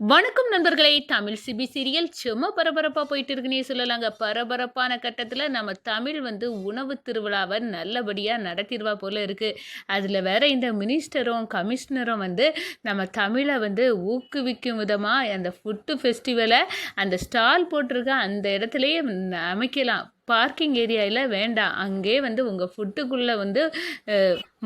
வணக்கம் நண்பர்களே. Tamil CP serial சும்மா பரபரப்பாக போயிட்டு இருக்குன்னே சொல்லலாங்க. பரபரப்பான கட்டத்தில் நம்ம தமிழ் வந்து உணவு திருவிழாவை நல்லபடியாக நடத்திடுவா போல இருக்குது அதில் வேற இந்த மினிஸ்டரும் கமிஷனரும் வந்து நம்ம தமிழை வந்து ஊக்குவிக்கும் விதமாக அந்த ஃபுட்டு ஃபெஸ்டிவலை அந்த ஸ்டால் போட்டிருக்க அந்த இடத்துலையே அமைக்கலாம். பார்க்கிங் ஏரியாவில் வேண்டாம். அங்கே வந்து உங்கள் ஃபுட்டுக்குள்ளே வந்து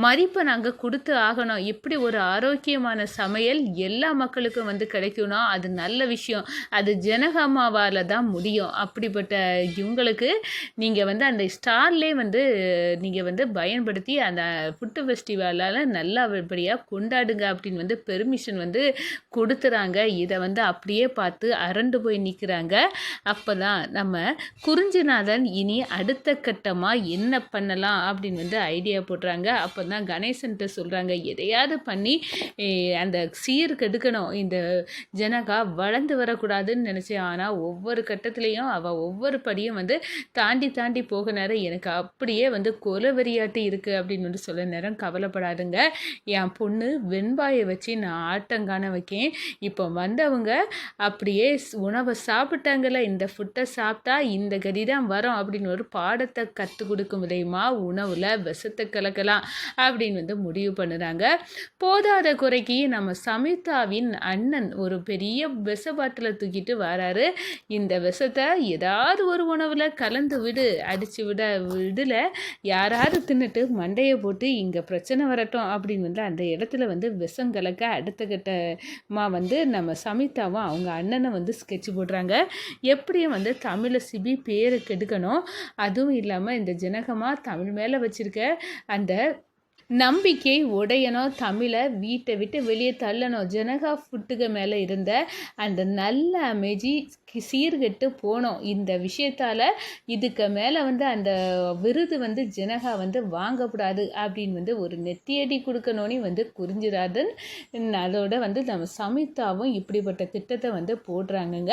மதிப்பை நாங்கள் கொடுத்து ஆகணும். இப்படி ஒரு ஆரோக்கியமான சமையல் எல்லா மக்களுக்கும் வந்து கிடைக்கும்னா அது நல்ல விஷயம். அது ஜனகமாவால் தான் முடியும். அப்படிப்பட்ட இவங்களுக்கு நீங்கள் வந்து அந்த ஸ்டார்லே வந்து நீங்கள் வந்து பயன்படுத்தி அந்த ஃபுட்டு ஃபெஸ்டிவலால் நல்லபடியாக கொண்டாடுங்க அப்படின்னு வந்து பெர்மிஷன் வந்து கொடுத்துறாங்க. இதை வந்து அப்படியே பார்த்து அரண்டு போய் நிற்கிறாங்க அப்போ தான் நம்ம குறிஞ்சிநாதன் இனி அடுத்த கட்டமாக என்ன பண்ணலாம் அப்படின்னு வந்து ஐடியா போடுறாங்க. அப்போ தான் கணேசன்ட்ட சொல்கிறாங்க எதையாவது பண்ணி அந்த சீர் கெடுக்கணும் இந்த ஜனகா வளர்ந்து வரக்கூடாதுன்னு நினச்சேன். ஆனால் ஒவ்வொரு கட்டத்துலேயும் அவள் ஒவ்வொரு படியும் வந்து தாண்டி தாண்டி போக நேரம் எனக்கு அப்படியே வந்து கொலவெறியாட்டு இருக்குது அப்படின்னு வந்து சொல்ல நேரம் கவலைப்படாதுங்க. என் பொண்ணு வெண்பாயை வச்சு நான் ஆட்டங்காண வைக்கேன். இப்போ வந்தவங்க அப்படியே உணவை சாப்பிட்டாங்கல்ல இந்த ஃபுட்டை சாப்பிட்டா இந்த கதி தான் வரும். அப்படின்னு ஒரு பாடத்தை கற்றுக் கொடுக்கும் விதயமா உணவில் விஷத்தை கலக்கலாம் அப்படின்னு வந்து முடிவு பண்ணுறாங்க. போதாத குறைக்கு நம்ம சமிதாவின் அண்ணன் ஒரு பெரிய விஷ பாட்டில் தூக்கிட்டு வராரு. இந்த விஷத்தை ஏதாவது ஒரு உணவில் கலந்து விடு அடித்து விட விடல. யாராவது தின்னுட்டு மண்டையை போட்டு இங்கே பிரச்சனை வரட்டும் அப்படின்னு வந்து அந்த இடத்துல வந்து விஷம் கலக்க அடுத்த கட்டமாக வந்து நம்ம சமிதாவும் அவங்க அண்ணனை வந்து ஸ்கெட்ச் போடுறாங்க. எப்படியும் வந்து தமிழை சிபி பேரை கெடுக்கணும். அதுவும் இல்லாமல் இந்த ஜனகமாக தமிழ் மேலே வச்சுருக்க அந்த நம்பிக்கை உடையணும் தமிழை வீட்டை விட்டு வெளியே தள்ளணும். ஜனகா ஃபுட்டுக்கு மேலே இருந்த அந்த நல்ல அமைதி சீர்கெட்டு போனோம். இந்த விஷயத்தால் இதுக்கு மேலே வந்து அந்த விருது வந்து ஜனகா வந்து வாங்கக்கூடாது அப்படின்னு வந்து ஒரு நெத்தியடி கொடுக்கணும்னு வந்து குறிஞ்சிராதன் அதோட வந்து நம்ம சமிதாவும் இப்படிப்பட்ட திட்டத்தை வந்து போடுறாங்கங்க.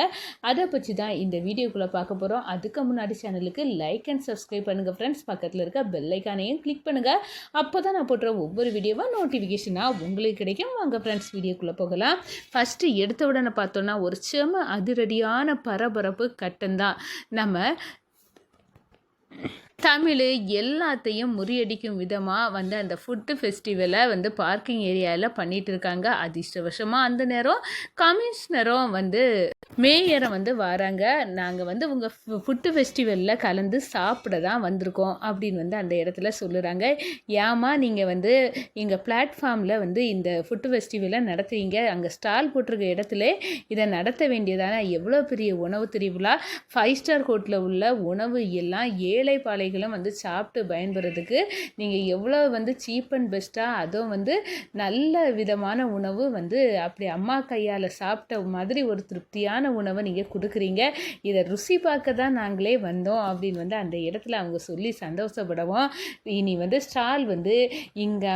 அதை பற்றி தான் இந்த வீடியோக்குள்ளே பார்க்க போகிறோம் அதுக்கு முன்னாடி சேனலுக்கு லைக் அண்ட் சப்ஸ்கிரைப் பண்ணுங்கள் ஃப்ரெண்ட்ஸ் பக்கத்தில் இருக்க பெல்லைக்கானையும் கிளிக் பண்ணுங்கள் அப்போ தான் நான் போடுற ஒவ்வொரு வீடியோவாக நோட்டிஃபிகேஷனாக உங்களுக்கு கிடைக்கும். வாங்க ஃப்ரெண்ட்ஸ் வீடியோக்குள்ளே போகலாம். ஃபஸ்ட்டு எடுத்த உடனே பார்த்தோன்னா ஒரு செம அதிரடியான பரபரப்பு கட்டம்தான் நம்ம தமிழ் எல்லாத்தையும் முறியடிக்கும் விதமாக வந்து அந்த ஃபுட்டு ஃபெஸ்டிவலை வந்து பார்க்கிங் ஏரியாவில் பண்ணிகிட்டு இருக்காங்க. அதிர்ஷ்டவசமாக அந்த நேரம் கமிஷனரும் வந்து மேயரை வந்து வராங்க. நாங்கள் வந்து உங்கள் ஃபுட்டு ஃபெஸ்டிவலில் கலந்து சாப்பிட தான் வந்திருக்கோம் அப்படின்னு வந்து அந்த இடத்துல சொல்லுறாங்க. ஏமா நீங்கள் வந்து எங்கள் பிளாட்ஃபார்மில் வந்து இந்த ஃபுட்டு ஃபெஸ்டிவலை நடத்துவீங்க அங்கே ஸ்டால் போட்டிருக்க இடத்துல இதை நடத்த வேண்டியதான எவ்வளோ பெரிய உணவு திருவிழா ஃபைவ் ஸ்டார் ஹோட்டலில் உள்ள உணவு எல்லாம் ஏழை பாலைகளும் வந்து சாப்பிட்டு பயன்படுறதுக்கு நீங்கள் எவ்வளோ வந்து சீப் அண்ட் பெஸ்ட்டாக அதுவும் வந்து நல்ல விதமான உணவு வந்து அப்படி அம்மா கையால் சாப்பிட்ட மாதிரி ஒரு திருப்தியான உணவை நீங்கள் கொடுக்குறீங்க. இதை ருசி பார்க்க தான் நாங்களே வந்தோம் அப்படின்னு வந்து அந்த இடத்துல அவங்க சொல்லி சந்தோஷப்படவும். இனி வந்து ஸ்டால் வந்து இங்கே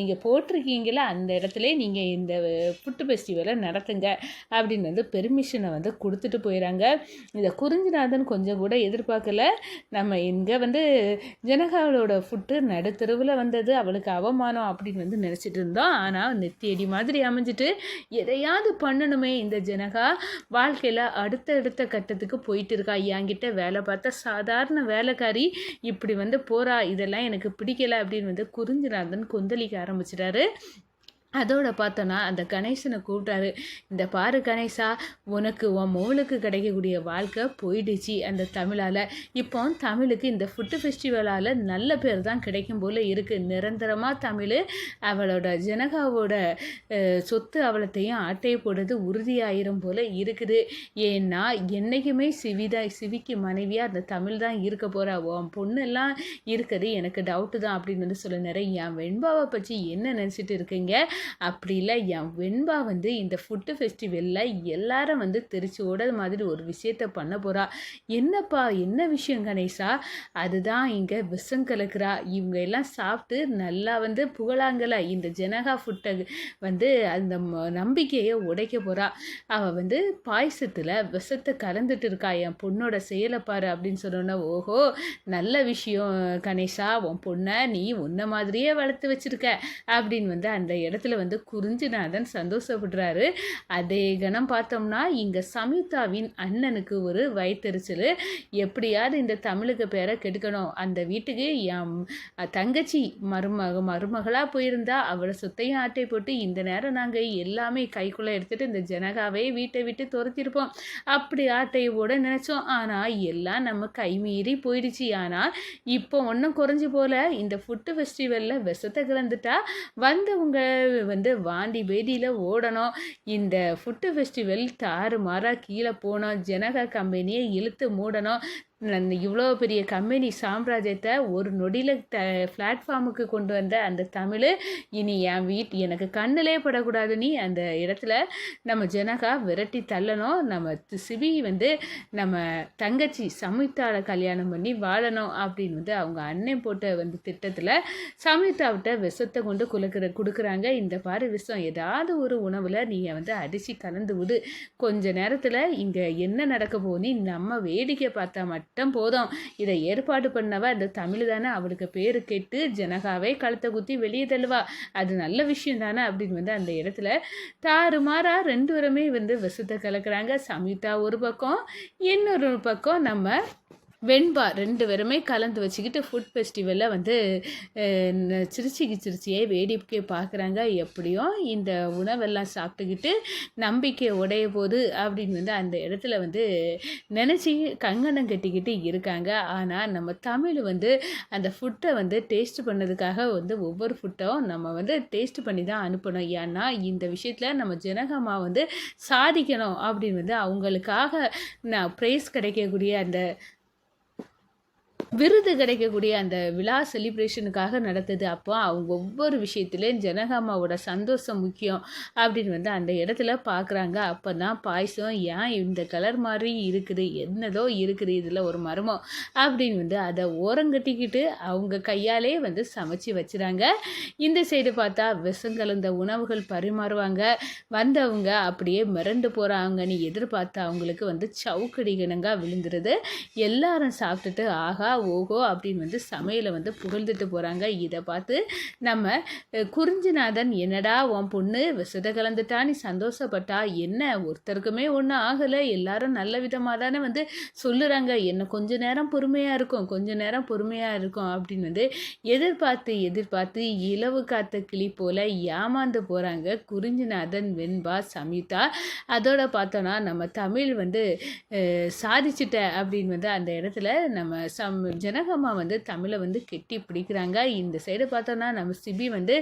நீங்கள் போட்டிருக்கீங்களா அந்த இடத்துல நீங்கள் இந்த ஃபுட்டு ஃபெஸ்டிவலை நடத்துங்க அப்படின்னு வந்து பெர்மிஷனை வந்து கொடுத்துட்டு போயிடறாங்க இதை குறிஞ்சிநாதன் கொஞ்சம் கூட எதிர்பார்க்கல. நம்ம இங்கே வந்து ஜனகாவளோட ஃபுட்டு நடுத்தருவில் வந்தது. அவளுக்கு அவமானம் அப்படின்னு வந்து நினச்சிட்டு இருந்தோம். ஆனால் நெத்தியடி மாதிரி அமைஞ்சிட்டு எதையாவது பண்ணணுமே இந்த ஜனகா. வாழ்க்கையில் அடுத்த அடுத்த கட்டத்துக்கு போயிட்டு இருக்கா என்கிட்ட வேலை பார்த்தா சாதாரண வேலைக்காரி இப்படி வந்து போகிறா இதெல்லாம் எனக்கு பிடிக்கலை அப்படின்னு வந்து குறிஞ்சிநாதன் கொந்தளிக்க ஆரம்பிச்சிட்டாரு. அதோட பார்த்தோன்னா அந்த கணேசனை கூப்பிட்டாரு. இந்த பாரு கணேசா உனக்கு உன் மோளுக்கு கிடைக்கக்கூடிய வாழ்க்கை போயிடுச்சு அந்த தமிழால். இப்போ தமிழுக்கு இந்த ஃபுட்டு ஃபெஸ்டிவலால் நல்ல பேர் தான் கிடைக்கும் போல் இருக்குது நிரந்தரமாக தமிழ் அவளோட ஜனகாவோட சொத்து அவளத்தையும் ஆட்டையை போடுறது உறுதியாயிரும் போல் இருக்குது. ஏன்னா என்றைக்குமே சிவிதா சிவிக்கு மனைவியாக அந்த தமிழ் தான் இருக்க போகிறா உன் பொண்ணெல்லாம் இருக்குது எனக்கு டவுட்டு தான் அப்படின்னு வந்து சொல்ல நிறைய. என் வெண்பாவை பற்றி என்ன நினச்சிட்டு இருக்கீங்க? அப்படி இல்லை. என் வெண்பா வந்து இந்த ஃபுட்டு ஃபெஸ்டிவலில் எல்லாரும் வந்து தெரிச்சோட மாதிரி ஒரு விஷயத்த பண்ண போகிறா என்னப்பா என்ன விஷயம் கணேஷா அதுதான் இங்கே விஷம் கலக்குறா. இவங்க எல்லாம் சாப்பிட்டு நல்லா வந்து புகழாங்கல. இந்த ஜனகா ஃபுட்டை வந்து அந்த நம்பிக்கையை உடைக்க போகிறா அவள் வந்து பாயசத்தில் விஷத்தை கலந்துட்டு இருக்கா. என் பொண்ணோட செயலை பாரு அப்படின்னு சொன்னோன்னா ஓஹோ நல்ல விஷயம் கணேஷா உன் பொண்ணை நீ உன்ன மாதிரியே வளர்த்து வச்சிருக்க. அப்படின்னு வந்து அந்த இடத்துல இடத்துல வந்து குறிஞ்சிநாதன் சந்தோஷப்படுறாரு. அதே கணம் பார்த்தோம்னா இங்கே சம்யுக்தாவின் அண்ணனுக்கு ஒரு வயிற்றுச்சல். எப்படியாவது இந்த தமிழுக்கு பேரை கெடுக்கணும். அந்த வீட்டுக்கு என் தங்கச்சி மருமக மருமகளாக போயிருந்தா அவளை சுத்தையும் ஆட்டை போட்டு இந்த நேரம் நாங்கள் எல்லாமே கைக்குள்ளே எடுத்துகிட்டு இந்த ஜனகாவே வீட்டை விட்டு துரத்திருப்போம். அப்படி ஆட்டையோட போட நினச்சோம். ஆனால் எல்லாம் நம்ம கைமீறி போயிடுச்சு. ஆனால் இப்போ ஒன்றும் குறைஞ்சி போல. இந்த ஃபுட்டு ஃபெஸ்டிவலில் விஷத்தை கலந்துட்டா வந்தவங்க வந்து வாண்டி பேதியில் ஓடணும். இந்த ஃபுட்டு ஃபெஸ்டிவல் தாறு மாறாக கீழே போனோம் ஜனகா கம்பெனியை இழுத்து மூடணும். அந்த இவ்வளோ பெரிய கம்பெனி சாம்ராஜ்யத்தை ஒரு நொடியில் த பிளாட்ஃபார்முக்கு கொண்டு வந்த அந்த தமிழ் இனி என் வீட் எனக்கு கண்ணிலே படக்கூடாது. நீ அந்த இடத்துல நம்ம ஜனகா விரட்டி தள்ளணும். நம்ம சிவி சிபி வந்து நம்ம தங்கச்சி சம்யுக்தாவை கல்யாணம் பண்ணி வாழணும் அப்படின்னு வந்து அவங்க அண்ணன் போட்ட வந்து திட்டத்தில் சம்யுக்தாவிட்ட விஷத்தை கொண்டு குலுக்கிற கொடுக்குறாங்க. இந்த பாரு விஷம் ஏதாவது ஒரு உணவில் நீங்கள் வந்து அடித்து கலந்து விடு. கொஞ்ச நேரத்தில் இங்கே என்ன நடக்க போகுதுன்னு நம்ம வேடிக்கை பார்த்தா மட்டும் போதும். இதை ஏற்பாடு பண்ணவ அந்த தமிழ் தானே அவளுக்கு பேர் கேட்டு ஜனகாவே கழுத்தை குத்தி வெளியே தள்ளுவா. அது நல்ல விஷயம் தானே அப்படின்னு வந்து அந்த இடத்துல தாறுமாறா ரெண்டு பேருமே வந்து விஷத்தை கலக்குறாங்க. சம்யுக்தா ஒரு பக்கம் இன்னொரு பக்கம் நம்ம வெண்பா ரெண்டு பேருமே கலந்து வச்சுக்கிட்டு ஃபுட் ஃபெஸ்டிவலில் வந்து சிரிச்சிக்கு சிரிச்சியே வேடிக்கை பார்க்குறாங்க. எப்படியும் இந்த உணவெல்லாம் சாப்பிட்டுக்கிட்டு நம்பிக்கை உடைய போது அப்படின்னு வந்து அந்த இடத்துல வந்து நினச்சி கங்கணம் கட்டிக்கிட்டு இருக்காங்க. ஆனால் நம்ம தமிழ் வந்து அந்த ஃபுட்டை வந்து டேஸ்ட் பண்ணதுக்காக வந்து ஒவ்வொரு ஃபுட்டும் நம்ம வந்து டேஸ்ட் பண்ணி தான் அனுப்பணும். ஏன்னா இந்த விஷயத்தில் நம்ம ஜனகமாக வந்து சாதிக்கணும் அப்படின்னு வந்து அவங்களுக்காக நான் ப்ரைஸ் கிடைக்கக்கூடிய அந்த விருது கிடைக்கக்கூடிய அந்த விழா செலிப்ரேஷனுக்காக நடத்துது. அப்போ அவங்க ஒவ்வொரு விஷயத்துலேயும் ஜனகாமாவோட சந்தோஷம் முக்கியம் அப்படின்னு வந்து அந்த இடத்துல பார்க்குறாங்க அப்போ தான் பாயசம் ஏன் இந்த கலர் மாதிரி இருக்குது? என்னதோ இருக்குது. இதில் ஒரு மர்மம் அப்படின்னு வந்து அதை ஓரங்கட்டிக்கிட்டு அவங்க கையாலே வந்து சமைச்சு வச்சுறாங்க. இந்த சைடு பார்த்தா விஷம் கலந்த உணவுகள் பரிமாறுவாங்க. வந்தவங்க அப்படியே மிரண்டு போகிறாங்கன்னு எதிர்பார்த்து அவங்களுக்கு வந்து சவுக்கடிகணங்காக விழுந்துருது. எல்லாரும் சாப்பிட்டுட்டு ஆகா ஓஹோ அப்படின்னு வந்து சமையலை வந்து புகழ்ந்துட்டு போகிறாங்க இதை பார்த்து நம்ம குறிஞ்சிநாதன் என்னடா உன் பொண்ணு விசத கலந்துட்டா நீ சந்தோஷப்பட்டா என்ன? ஒருத்தருக்குமே ஒன்றும் ஆகலை. எல்லாரும் நல்ல விதமாக தானே வந்து சொல்லுறாங்க. என்ன கொஞ்ச நேரம் பொறுமையாக இருக்கும் கொஞ்ச நேரம் பொறுமையாக இருக்கும் அப்படின்னு வந்து எதிர்பார்த்து எதிர்பார்த்து இலவு காத்த கிளி போல ஏமாந்து போகிறாங்க குறிஞ்சிநாதன் வெண்பா சமிதா. அதோட பார்த்தோன்னா நம்ம தமிழ் வந்து சாதிச்சிட்ட அப்படின்னு வந்து அந்த இடத்துல நம்ம சம் ஜனகம்மா வந்து தமிழை வந்து கெட்டி பிடிக்கிறாங்க. இந்த சைடு பார்த்தோன்னா நம்ம சிபி வந்து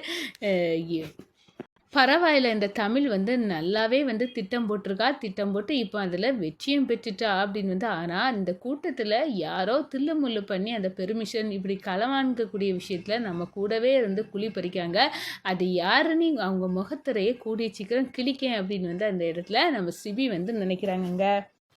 பரவாயில்ல இந்த தமிழ் வந்து நல்லாவே வந்து திட்டம் போட்டிருக்கா. திட்டம் போட்டு இப்போ அதில் வெற்றியும் பெற்றுட்டா அப்படின்னு வந்து ஆனால் இந்த கூட்டத்தில் யாரோ தில்லுமுள்ளு பண்ணி அந்த பெர்மிஷன் இப்படி களவாங்கக்கூடிய விஷயத்தில் நம்ம கூடவே இருந்து குழி பறிக்காங்க. அது யாருன்னு அவங்க முகத்திரையே கூடிய சீக்கிரம் கிழிக்கேன் அப்படின்னு வந்து அந்த இடத்துல நம்ம சிபி வந்து நினைக்கிறாங்கங்க.